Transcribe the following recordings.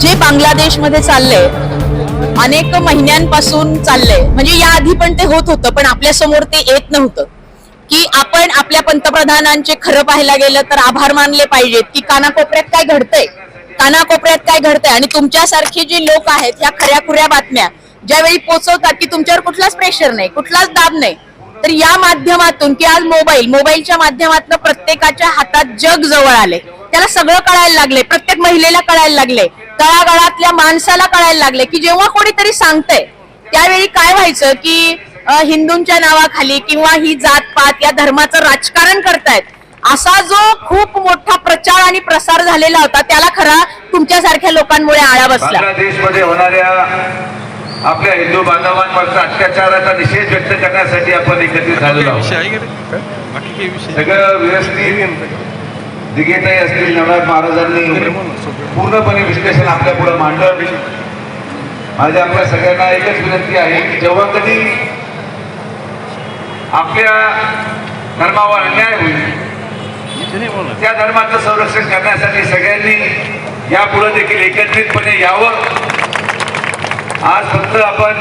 जे बांगलादेशमध्ये चाललंय अनेक महिन्यांपासून चाललंय. म्हणजे या आधी पण ते होत होतं पण आपल्यासमोर ते येत नव्हतं. की आपण आपल्या पंतप्रधानांचे खरं पाहायला गेलं तर आभार मानले पाहिजेत की कानाकोपऱ्यात काय घडतंय? कानाकोपऱ्यात काय घडतंय? आणि तुमच्यासारखे जे लोक आहेत ह्या खऱ्या खुऱ्या बातम्या ज्यावेळी पोचवतात की तुमच्यावर कुठलाच प्रेशर नाही कुठलाच दाब नाही तर या माध्यमातून की आज मोबाईल मोबाईलच्या माध्यमातून प्रत्येकाच्या हातात जग जवळ आले त्याला सगळं कळायला लागले प्रत्येक महिलेला कळायला लागले तळागाळातल्या माणसाला कळायला लागले की जेव्हा कोणीतरी सांगतंय. त्यावेळी काय व्हायचं की हिंदूंच्या नावाखाली किंवा ही जात पात या धर्माचं राजकारण करतायत. असा जो खूप मोठा प्रचार आणि प्रसार झालेला होता त्याला खरा तुमच्यासारख्या लोकांमुळे आळा बसला. बांगलादेशमध्ये होणाऱ्या आपल्या हिंदू बांधवांवरचा अत्याचाराचा निषेध व्यक्त करण्यासाठी आपण एकत्रित झालेलो आहोत. सगळं व्यवस्थित. दिगेताई असतील नवनाथ महाराजांनी पूर्णपणे विश्लेषण आपल्या पुढे मांडलं. माझ्या आपल्या सगळ्यांना एकच विनंती आहे की जेव्हा कधी आपल्या धर्मावर अन्याय होईल त्या धर्माचं संरक्षण करण्यासाठी सगळ्यांनी यापुढे देखील एकत्रितपणे यावं. आज फक्त आपण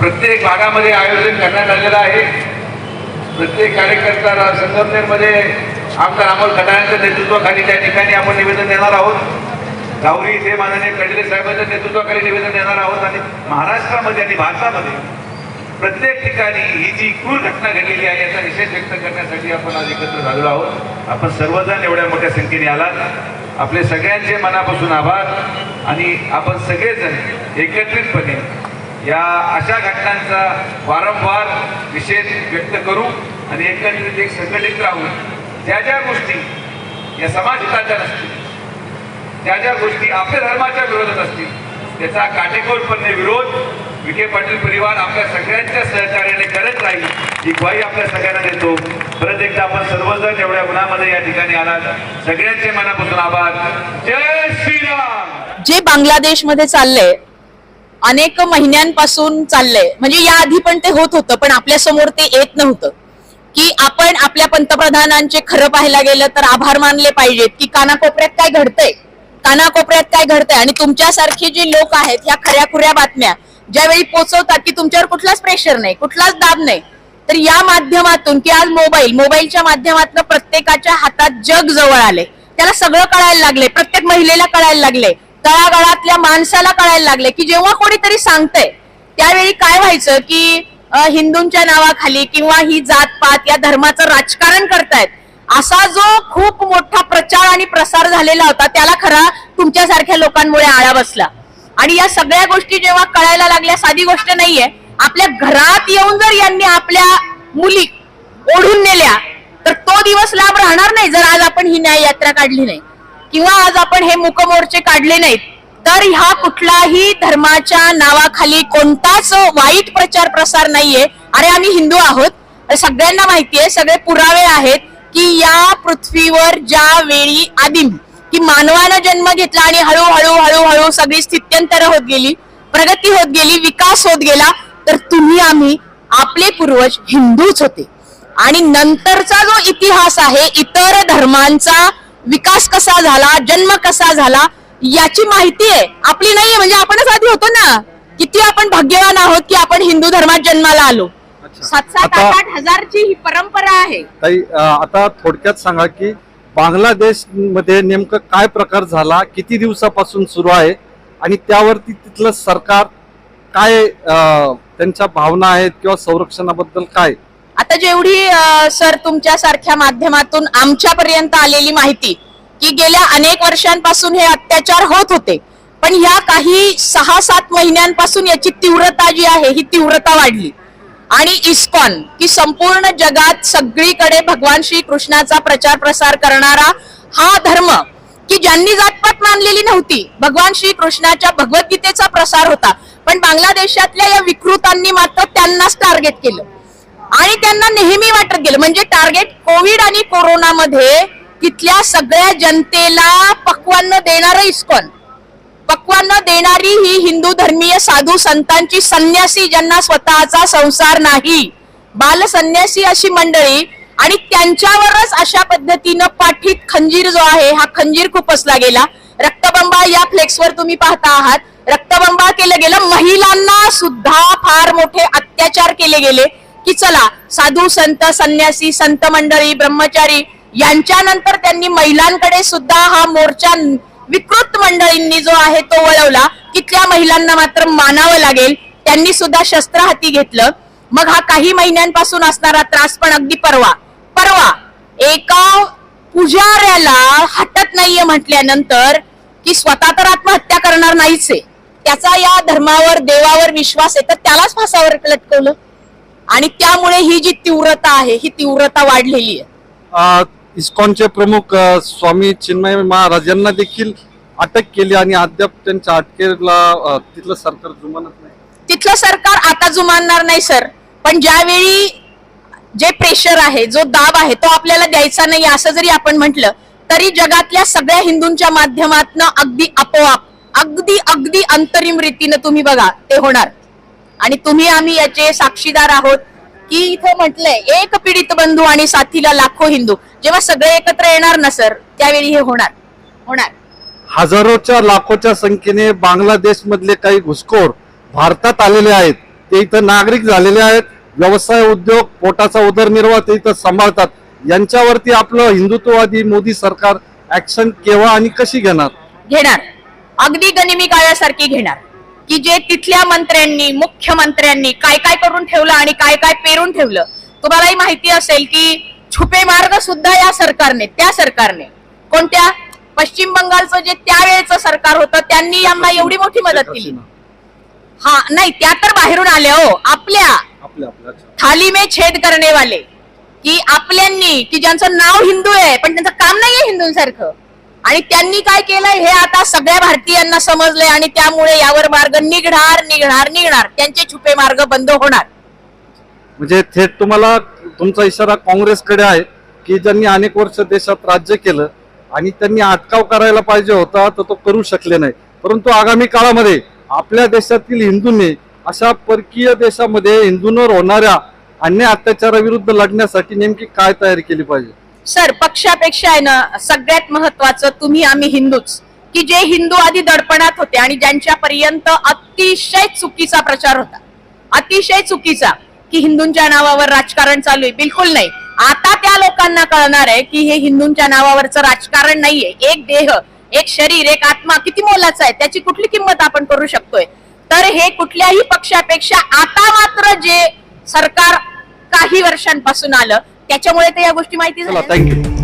प्रत्येक भागामध्ये आयोजन करण्यात आलेलं आहे. प्रत्येक कार्यकर्ता संगमनेरमध्ये आमदार अमोल खटाळ्यांच्या नेतृत्वाखाली त्या ठिकाणी आपण निवेदन देणार आहोत. गावरी इथे माननीय कडले साहेबांच्या नेतृत्वाखाली निवेदन देणार आहोत आणि महाराष्ट्रामध्ये आणि भारतामध्ये प्रत्येक ठिकाणी ही जी क्रूर घटना घडलेली आहे याचा निषेध व्यक्त करण्यासाठी आपण आज एकत्र झालेलो आहोत. आपण सर्वजण एवढ्या मोठ्या संख्येने आलात. आपले सगळ्यांचे मनापासून आभार आणि आपण सगळेजण एकत्रितपणे या अशा घटनांचा वारंवार निषेध व्यक्त करू आणि एकत्रित एक संघटित राहू. ज्या ज्या गोष्टी या समाजहिताच्या नसतील ज्या ज्या गोष्टी आपल्या धर्माच्या विरोधात असतील त्याचा काटेकोरपणे विरोध विखे पाटील परिवार आपल्या सगळ्यांच्या सहकार्याने करत राहील ही ग्वाही आपल्या सगळ्यांना देतो. परत एकदा आपण सर्वजण एवढ्या गुणामध्ये या ठिकाणी आलात. सगळ्यांचे मनापासून आभार. जय श्रीराम! जे बांगलादेशमध्ये चाललंय अनेक महिन्यांपासून चाललंय म्हणजे या आधी पण ते होत होतं पण आपल्यासमोर ते येत नव्हतं. की आपण आपल्या पंतप्रधानांचे खरं पाहायला गेलं तर आभार मानले पाहिजेत की कानाकोपऱ्यात काय घडतंय? कानाकोपऱ्यात काय घडतंय? आणि तुमच्यासारखे जे लोक आहेत ह्या खऱ्या खुऱ्या बातम्या ज्यावेळी पोचवतात की तुमच्यावर कुठलाच प्रेशर नाही कुठलाच दाब नाही तर या माध्यमातून की आज मोबाईल मोबाईलच्या माध्यमातून प्रत्येकाच्या हातात जग जवळ आले त्याला सगळं कळायला लागले प्रत्येक महिलेला कळायला लागले तळागाळातल्या माणसाला कळायला लागले की जेव्हा कोणीतरी सांगतंय त्यावेळी काय व्हायचं की हिंदूंच्या नावाखाली किंवा ही जात पात या धर्माचं राजकारण करतायत. असा जो खूप मोठा प्रचार आणि प्रसार झालेला होता त्याला खरा तुमच्यासारख्या लोकांमुळे आळा बसला. आणि या सगळ्या गोष्टी जेव्हा कळायला लागल्या साधी गोष्ट नाहीये. आपल्या घरात येऊन जर यांनी आपल्या मुली ओढून नेल्या तर तो दिवस लाभ राहणार नाही जर आज आपण ही न्याय यात्रा काढली नाही. किंवा आज आपण हे मुकमोर्चे काढले नाहीत. तर ह्या कुठलाही धर्माच्या नावाखाली कोणताच वाईट प्रचार प्रसार नाहीये. अरे आम्ही हिंदू आहोत. सगळ्यांना माहितीये सगळे पुरावे आहेत की या पृथ्वीवर ज्या वेळी आदिम की मानवानं जन्म घेतला आणि हळूहळू हळूहळू सगळी स्थित्यंतर होत गेली प्रगती होत गेली विकास होत गेला तर तुम्ही आम्ही आपले पूर्वज हिंदूच होते. आणि नंतरचा जो इतिहास आहे इतर धर्मांचा विकास कसा झाला जन्म कसा झाला याची माहिती आहे. आपली नाहीये म्हणजे आपणच आधी होतो ना. किती आपण भाग्यवान आहोत की आपण हिंदू धर्मात जन्माला आलो. सात सात आठ आठ हजारची ही परंपरा आहे. ताई अ, आता थोडक्यात सांगा की बांगलादेशमध्ये नेमकं काय प्रकार झाला किती दिवसापासून सुरू आहे आणि त्यावरती तिथलं सरकार काय अ, त्यांच्या भावना आहेत किंवा संरक्षणाबद्दल काय? आता जेवढी सर तुमच्या सारख्या माध्यमातून आमच्यापर्यंत आलेली माहिती की गेल्या अनेक वर्षांपासून हे अत्याचार होत होते. पण ह्या काही सहा सात महिन्यांपासून याची तीव्रता जी आहे ही तीव्रता वाढली. आणि इस्कॉन की संपूर्ण जगात सगळीकडे भगवान श्री कृष्णाचा प्रचार प्रसार करणारा हा धर्म की ज्यांनी जातपात मानलेली नव्हती. भगवान श्री कृष्णाच्या भगवद्गीतेचा प्रसार होता. पण बांगलादेशातल्या या विकृतांनी मात्र त्यांनाच टार्गेट केलं. आणि त्यांना नेहमी वाटत गेलं. म्हणजे टार्गेट कोविड आणि कोरोनामध्ये तिथल्या सगळ्या जनतेला पक्वान्न देणारं इस्कॉन. पक्वान्न देणारी ही हिंदू धर्मीय साधू संतांची संन्यासी ज्यांना स्वतःचा संसार नाही बाल संन्यासी अशी मंडळी आणि त्यांच्यावरच अशा पद्धतीनं पाठीत खंजीर जो आहे हा खंजीर खुपसला गेला. रक्तबंबा या फ्लेक्सवर तुम्ही पाहता आहात. रक्तबंबा केलं गेलं. महिलांना सुद्धा फार मोठे अत्याचार केले गेले. की चला साधू संत संन्यासी संत मंडळी ब्रह्मचारी यांच्यानंतर त्यांनी महिलांकडे सुद्धा हा मोर्चा विकृत मंडळींनी जो आहे तो वळवला तिथल्या महिलांना मात्र मानावं लागेल. त्यांनी सुद्धा शस्त्र हाती घेतलं. मग हा काही महिन्यांपासून असणारा त्रास पण अगदी परवा. परवा एका पुजाऱ्याला हटत नाहीये म्हटल्यानंतर की स्वतः तर आत्महत्या करणार नाहीच आहे. त्याचा या धर्मावर देवावर विश्वास आहे तर त्यालाच फासावर लटकवलं. आणि त्यामुळे ही जी तीव्रता आहे ही तीव्रता वाढलेली आहे. इस्कॉनचे प्रमुख स्वामी चिन्मय महाराज यांना देखील अटक केली आणि अद्याप त्यांच्या अटकेला तिथलं सरकार जुमानत नाही. तिथलं सरकार आता जुमानणार नाही सर. पण ज्यावेळी जे प्रेशर आहे जो दाब आहे तो आपल्याला द्यायचा नाही असं जरी आपण म्हटलं तरी जगातल्या सगळ्या हिंदूंच्या माध्यमातनं अगदी आपोआप अगदी अगदी अंतरिम रीतीनं तुम्ही बघा ते होणार. आणि तुम्ही आम्ही याचे साक्षीदार आहोत की इथं म्हटलंय एक पीडित बंधू आणि साथीला लाखो हिंदू. जेव्हा सगळे एकत्र येणार ना सर त्यावेळी हे होणार. होणार. हजारोच्या लाखोच्या संख्येने बांगलादेश मधले काही घुसखोर भारतात आलेले आहेत. ते इथं नागरिक झालेले आहेत. व्यवसाय उद्योग पोटाचा उदरनिर्वाह ते इथं सांभाळतात. यांच्यावरती आपलं हिंदुत्ववादी मोदी सरकार ऍक्शन केव्हा आणि कशी घेणार? घेणार. अगदी गनिमी काळासारखी घेणार. की जे तिथल्या मंत्र्यांनी मुख्यमंत्र्यांनी काय काय करून ठेवलं आणि काय काय पेरून ठेवलं तुम्हालाही माहिती असेल की छुपे मार्ग सुद्धा या सरकारने त्या सरकारने कोणत्या? पश्चिम बंगालचं जे त्यावेळेचं सरकार होतं त्यांनी यांना एवढी मोठी मदत केली. हा नाही त्या तर बाहेरून आल्या हो आपल्या. थाली में छेद करणे वाले की आपल्यांनी की ज्यांचं नाव हिंदू आहे पण त्यांचं काम नाहीये हिंदूंसारखं. आणि त्यांनी काय केलंय? हे आता सगळ्या भारतीयांना समजलंय आणि त्यामुळे यावर मार्ग निघणार निघणार निघणार. त्यांचे छुपे मार्ग बंद होणार. म्हणजे थेट तुम्हाला तुमचा इशारा काँग्रेसकडे आहे की ज्यांनी अनेक वर्ष देशात राज्य केलं आणि त्यांनी अटकाव करायला पाहिजे होता तर तो करू शकले नाही. परंतु आगामी काळामध्ये आपल्या देशातील हिंदूंनी अशा परकीय देशामध्ये हिंदूंवर होणाऱ्या अन्य अत्याचाराविरुद्ध लढण्यासाठी नेमकी काय तयारी केली पाहिजे? सर पक्षापेक्षा आहे ना सगळ्यात महत्वाचं तुम्ही आम्ही हिंदूच. की जे हिंदू आधी दडपणात होते आणि ज्यांच्या पर्यंत अतिशय चुकीचा प्रचार होता. अतिशय चुकीचा की हिंदूंच्या नावावर राजकारण चालू आहे. बिलकुल नाही. आता त्या लोकांना कळणार आहे की हे हिंदूंच्या नावावरचं राजकारण नाहीये. एक देह एक शरीर एक आत्मा किती मोलाचा आहे त्याची कुठली किंमत आपण करू शकतोय? तर हे कुठल्याही पक्षापेक्षा आता मात्र जे सरकार काही वर्षांपासून आलं त्याच्यामुळे तर या गोष्टी माहिती झाल्या. थँक्यू